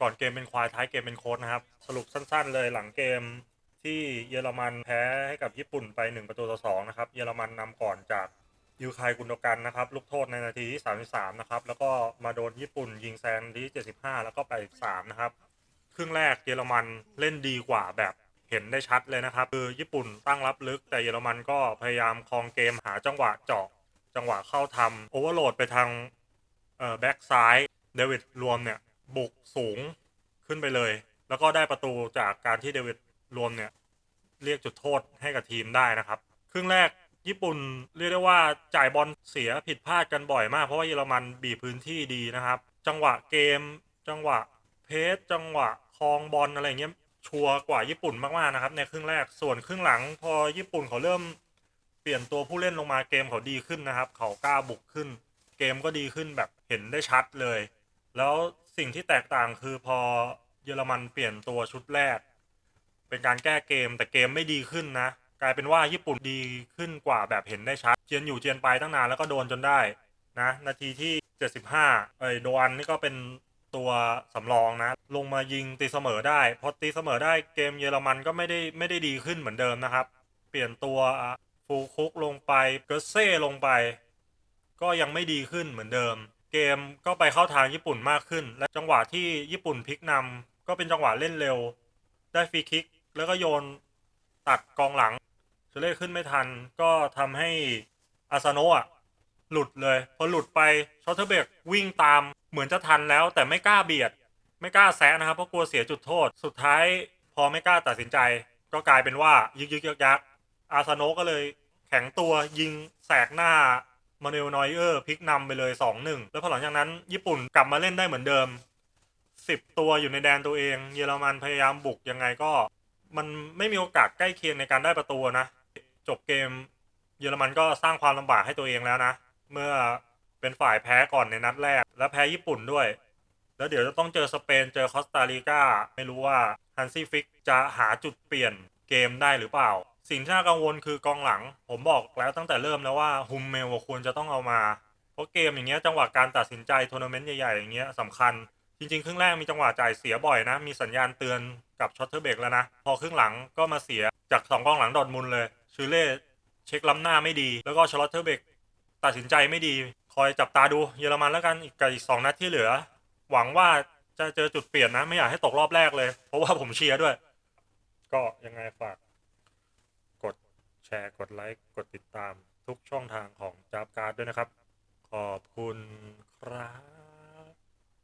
ก่อนเกมเป็นควายท้ายเกมเป็นโค้ดนะครับ สรุปสั้นๆ เลยหลังเกมที่เยอรมันแพ้ให้กับญี่ปุ่นไป 1 ประตูต่อ2นะครับ เยอรมันนำก่อนจากยูคายกุนโดกันนะครับ ลูกโทษในนาทีที่ 33 นะครับ แล้วก็มาโดนญี่ปุ่นยิงแซงที่ 75 แล้วก็ไป3นะครับ ครึ่งแรกเยอรมันเล่นดีกว่าแบบเห็นได้ชัดเลยนะครับ คือญี่ปุ่นตั้งรับลึกแต่เยอรมันก็พยายามครองเกมหาจังหวะเจาะจังหวะเข้าทำโอเวอร์โหลดไปทางเอ่อแบ็กซ้ายเดวิดรวมเนี่ย บุกสูงขึ้นไปเลย แล้วก็ได้ประตูจากการที่เดวิดรวมเนี่ย เรียกจุดโทษให้กับทีมได้นะครับ ครึ่งแรกญี่ปุ่นเรียกได้ว่าจ่ายบอลเสียผิดพลาดกันบ่อยมาก เพราะว่าเยอรมันบีพื้นที่ดีนะครับ จังหวะเกม จังหวะเพสจังหวะคลองบอลอะไรเงี้ยชัวร์กว่าญี่ปุ่นมากๆนะครับในครึ่งแรกส่วนครึ่งหลัง พอญี่ปุ่นเขาเริ่มเปลี่ยนตัวผู้เล่นลงมาเกมเขาดีขึ้นนะครับ เขากล้าบุกขึ้น เกมก็ดีขึ้นแบบเห็นได้ชัดเลย แล้ว สิ่งที่แตกต่างคือพอเยอรมันเปลี่ยนตัวชุดแรก เป็นการแก้เกมแต่เกมไม่ดีขึ้นนะ กลายเป็นว่าญี่ปุ่นดีขึ้นกว่าแบบเห็นได้ชัดเจียนอยู่เจียนไปตั้งนานแล้วก็โดนจนได้นะ นาทีที่ 75เอ้โดอันนี่ก็เป็นตัวสำรองนะ ลงมายิงตีเสมอได้พอตีเสมอได้เกมเยอรมันก็ไม่ได้ไม่ได้ดีขึ้นเหมือนเดิมนะครับ เปลี่ยนตัวฟูคุกลงไปเกอร์เซ่ลงไป ก็ยังไม่ดีขึ้นเหมือนเดิม เกมก็ไปเข้าทางญี่ปุ่นมากขึ้น และจังหวะที่ญี่ปุ่นพลิกนำก็เป็นจังหวะเล่นเร็ว ได้ฟรีคิก แล้วก็โยนตัดกองหลังเชเล่ขึ้นไม่ทัน ก็ทำให้อาซาโนะหลุดเลย พอหลุดไปชอตเทเบกวิ่งตามเหมือนจะทันแล้วแต่ไม่กล้าเบียด ไม่กล้าแซะนะครับเพราะกลัวเสียจุดโทษ สุดท้ายพอไม่กล้าตัดสินใจ ก็กลายเป็นว่ายึกยึกยักยักอาซาโนะก็เลยแข็งตัวยิงแสกหน้า มาเนลนอยเออร์พลิกนำไปเลย 2-1 แล้วพอหลังจากนั้น ญี่ปุ่นกลับมาเล่นได้เหมือนเดิมสิบตัวอยู่ในแดนตัวเอง เยอรมันพยายามบุกยังไงก็ มันไม่มีโอกาสใกล้เคียงในการได้ประตูนะ จบเกม เยอรมันก็สร้างความลำบากให้ตัวเองแล้วนะ เมื่อเป็นฝ่ายแพ้ก่อนในนัดแรก และแพ้ญี่ปุ่นด้วย แล้วเดี๋ยวจะต้องเจอสเปนเจอคอสตาริกาไม่รู้ว่าฮันซี่ฟิกจะหาจุดเปลี่ยนเกมได้หรือเปล่า สิ่งที่น่ากังวลคือกองหลัง ผมบอกแล้วตั้งแต่เริ่มแล้วว่าฮุมเมลควรจะต้องเอามา เพราะเกมอย่างเงี้ยจังหวะการตัดสินใจทัวร์นาเมนต์ใหญ่ๆอย่างเงี้ยสำคัญ จริงๆ ครึ่งแรกมีจังหวะจ่ายเสียบ่อยนะ มีสัญญาณเตือนกับช็อตเทอร์เบกแล้วนะ พอครึ่งหลังก็มาเสียจากสองกองหลังดอร์ทมุนเลยชูเล่เช็คล้ำหน้าไม่ดี แล้วก็ชอตเทอร์เบกตัดสินใจไม่ดี คอยจับตาดูเยอรมันแล้วกันอีกกับอีกสองนัดที่เหลือ หวังว่าจะเจอจุดเปลี่ยนนะ ไม่อยากให้ตกรอบแรกเลย เพราะว่าผมเชียร์ด้วย ก็ยังไงฝาก ชร์ กดไลค์ กดติดตามทุกช่องทางของจับการ์ดด้วยนะครับ ขอบคุณครับ